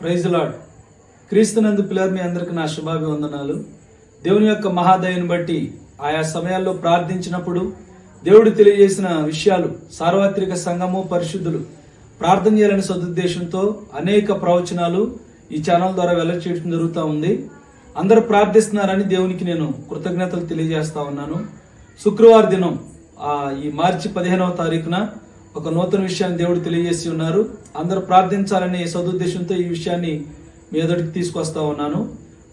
Praise Lord క్రీస్తునందు పిల్లలు మీ అందరికి నా శుభాభివందనాలు. దేవుని యొక్క మహాదయను బట్టి ఆయా సమయాల్లో ప్రార్థించినప్పుడు దేవుడు తెలియజేసిన విషయాలు సార్వత్రిక సంఘము పరిశుద్ధులు ప్రార్థన చేయాలనే సదుద్దేశంతో అనేక ప్రవచనాలు ఈ ఛానల్ ద్వారా వెల్లడి చేయడం జరుగుతూ ఉంది. అందరూ ప్రార్థిస్తున్నారని దేవునికి నేను కృతజ్ఞతలు తెలియజేస్తా ఉన్నాను. శుక్రవారం దినం ఈ మార్చి పదిహేనవ తారీఖున ఒక నూతన విషయాన్ని దేవుడు తెలియజేసి ఉన్నారు. అందరూ ప్రార్థించాలనే సదుద్దేశంతో ఈ విషయాన్ని మీ ఎదుటికి తీసుకొస్తా ఉన్నాను.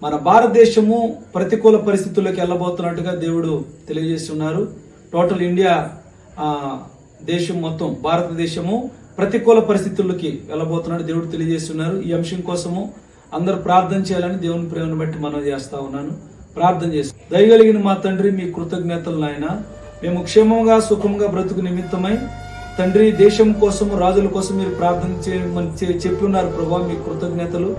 మన భారతదేశము ప్రతికూల పరిస్థితుల్లోకి వెళ్ళబోతున్నట్టుగా దేవుడు తెలియజేసి ఉన్నారు. టోటల్ ఇండియా దేశం మొత్తం భారతదేశము ప్రతికూల పరిస్థితుల్లోకి వెళ్ళబోతున్నట్టు దేవుడు తెలియజేసి ఉన్నారు. ఈ అంశం కోసము అందరూ ప్రార్థన చేయాలని దేవుని ప్రేమను బట్టి మనం చేస్తా ఉన్నాను. ప్రార్థన చేసి దయగలిగిన మా తండ్రి మీ కృతజ్ఞతలు నాయన. మేము క్షేమంగా సుఖంగా బ్రతుకు నిమిత్తమై తండ్రి దేశం కోసము రాజుల కోసం మీరు ప్రార్థన చేయమని చెప్పి ఉన్నారు ప్రభా మీ కృతజ్ఞతలు.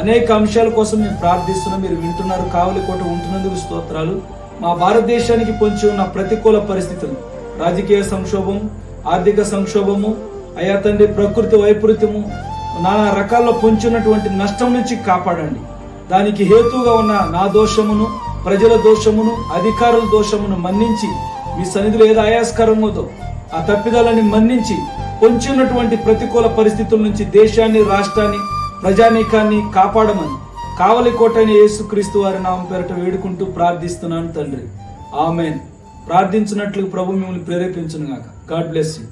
అనేక అంశాల కోసం మేము ప్రార్థిస్తున్నాం మీరు వింటున్నారు కావలి కోట ఉంటున్నందుకు స్తోత్రాలు. మా భారతదేశానికి పొంచి ఉన్న ప్రతికూల పరిస్థితులు రాజకీయ సంక్షోభం ఆర్థిక సంక్షోభము అయా తండ్రి ప్రకృతి వైపరీత్యము నానా రకాల్లో పొంచున్నటువంటి నష్టం నుంచి కాపాడండి. దానికి హేతుగా ఉన్న నా దోషమును ప్రజల దోషమును అధికారుల దోషమును మన్నించి మీ సన్నిధిలో ఏదో అవుతో ఆ తప్పిదాలని మన్నించి పొంచినటువంటి ప్రతికూల పరిస్థితుల నుంచి దేశాన్ని రాష్ట్రాన్ని ప్రజానీకాన్ని కాపాడమని కావలి కోటైన యేసుక్రీస్తు వారి నామం పేరట వేడుకుంటూ ప్రార్థిస్తున్నాను తండ్రి. ఆమెన్. ప్రార్థించినట్లు ప్రభు మిమ్మల్ని ప్రేరేపించును గాక గాడ్ బ్లెస్ యూ.